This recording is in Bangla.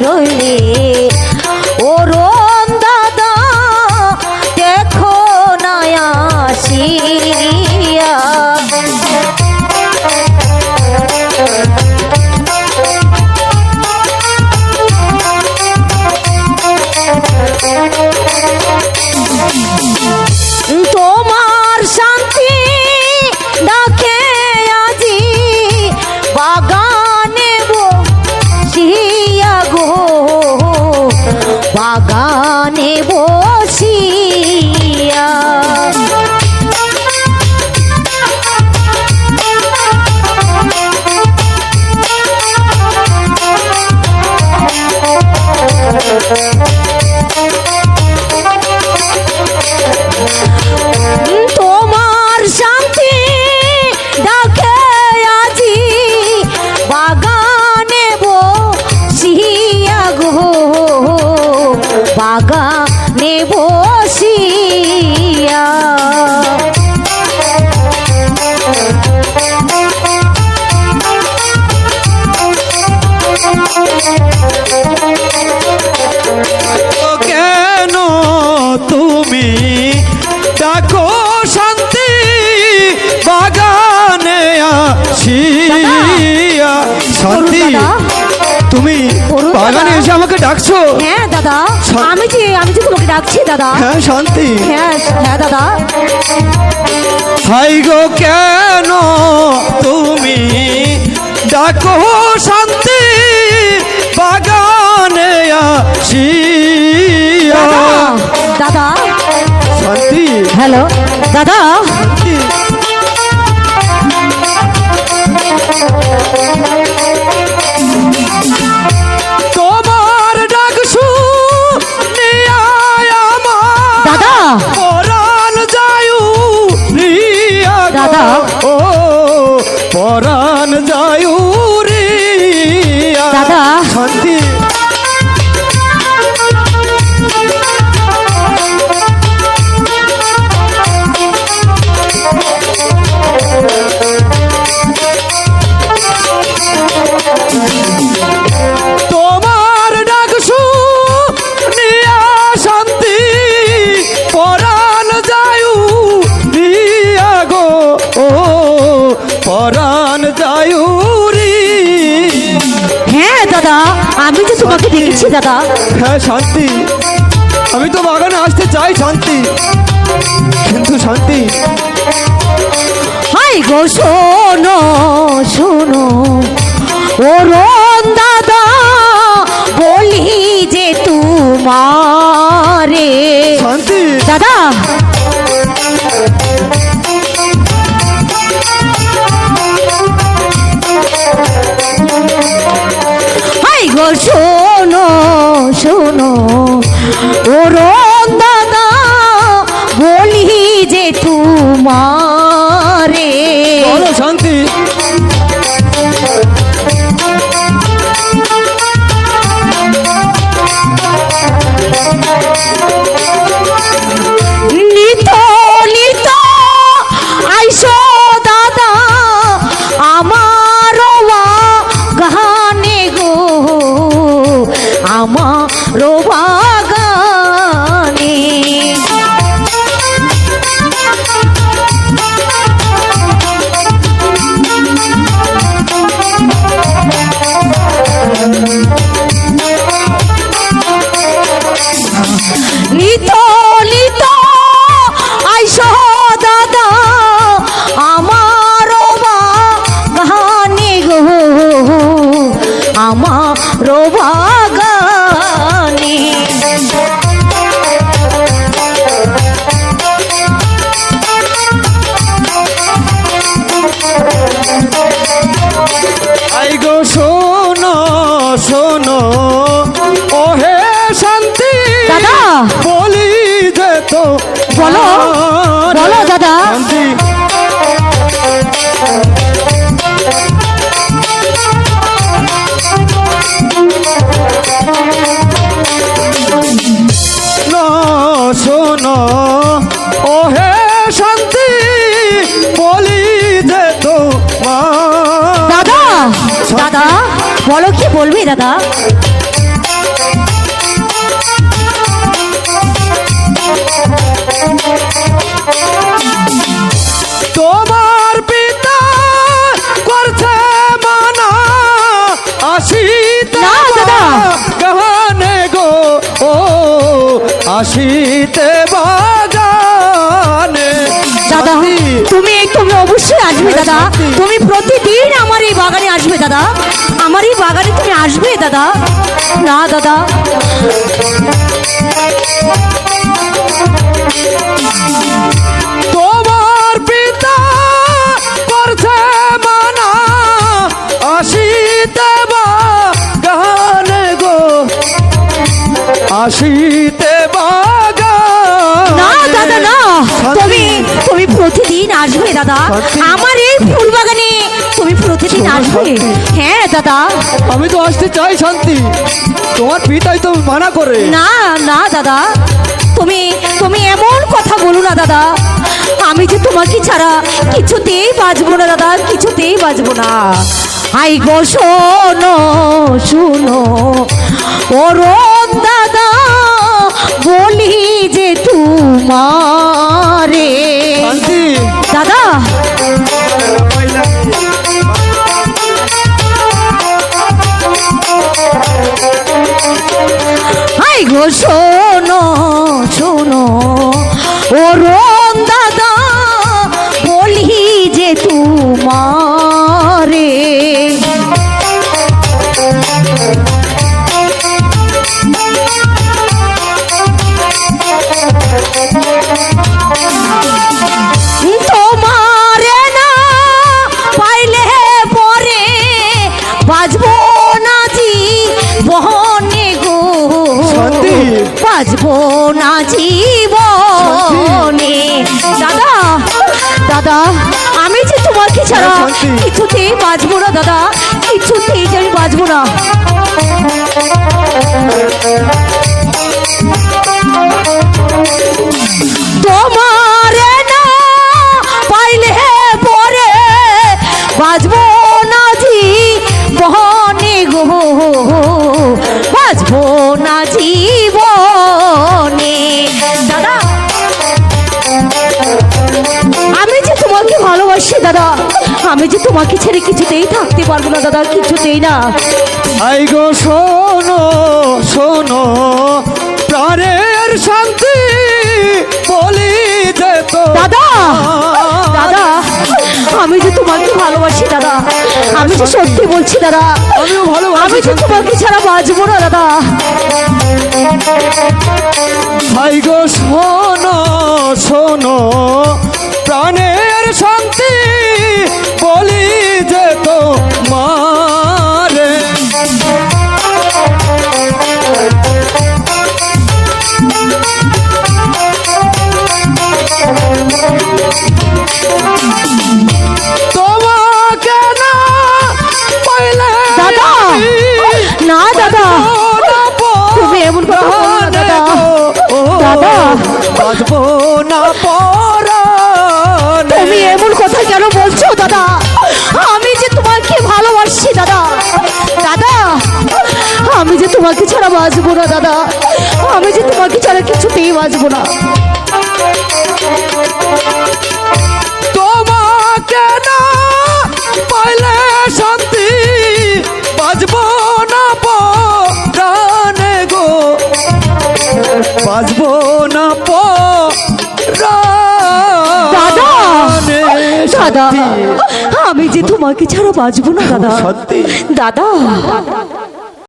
রইলে শান্তি। তুমি বাগানে এসে আমাকে ডাকছো? হ্যাঁ দাদা। আমি যে আমি যে তোমাকে ডাকছি দাদা। হ্যাঁ শান্তি। হ্যাঁ হ্যাঁ দাদা। হাই গো কেন তুমি ডাকো শান্তি? বাগানে আসিয়া। দাদা। শান্তি। হ্যালো। পরাণ যায়ু রি হ্যাঁ দাদা আমি তো তোমাকে দেখেছি দাদা। হ্যাঁ শান্তি। আমি তো বাগানে আসতে চাই শান্তি। কিন্তু শান্তি। হাই গো শোনো শোনো। ও রন দাদা বলি যে তোমারে। শান্তি। দাদা আই গো শোনো শোনো ও হে শান্তি দাদা। বলি যে তো বলো, বলো দাদা। শান্তি শোনো বলো কি বলবি দাদা? আসবে, দাদা? তুমি প্রতিদিন আমার এই বাগানে আসবে, দাদা। আমার এই বাগানে তুমি আসবে, দাদা? না, দাদা। তোমার গো। আসিতে প্রতিদিন আসবে দাদা। আমার এই ফুল বাগানে তুমি প্রতিদিন আসবে? হ্যাঁ দাদা। আমি তো আসতে চাই শান্তি। তোমার পিতাই তো মানা করে। না না দাদা। তুমি তুমি এমন কথা বলো না দাদা। আমি যে তোমাকে ছাড়া কিছুতেই বাঁচবো না দাদা। কিছুতেই বাঁচবো না। আই গো শোনো শুনো। ওরম গো শোনো শোনো। ও ছাড়া। কিছুতেই বাঁচবো না দাদা কিছুতেই যে আমি বাঁচবো না আমি যে তোমাকে ছেড়ে কিছুতেই থাকতে পারব না দাদা কিছুতেই না। আই গো শোনো শোনো প্রাণের শান্তি বলি যে তো। দাদা দাদা আমি যে তোমাকে ভালোবাসি দাদা আমি যে সত্যি বলছি দাদা আমিও ভালোবাসি আমি যে তোমাকে ছাড়া বাঁচবো না দাদা। ভাই গো শোনো তোমাকে ছাড়া বাঁচবো না দাদা। আমি যে তোমাকে ছাড়া কিছুতেই বাঁচবো না। তোমাকে না পাইলে শান্তি বাজবো না পরাণে গো। বাজবো না দাদা। আমি যে তোমাকে ছাড়া বাঁচবো না দাদা। সত্যি। দাদা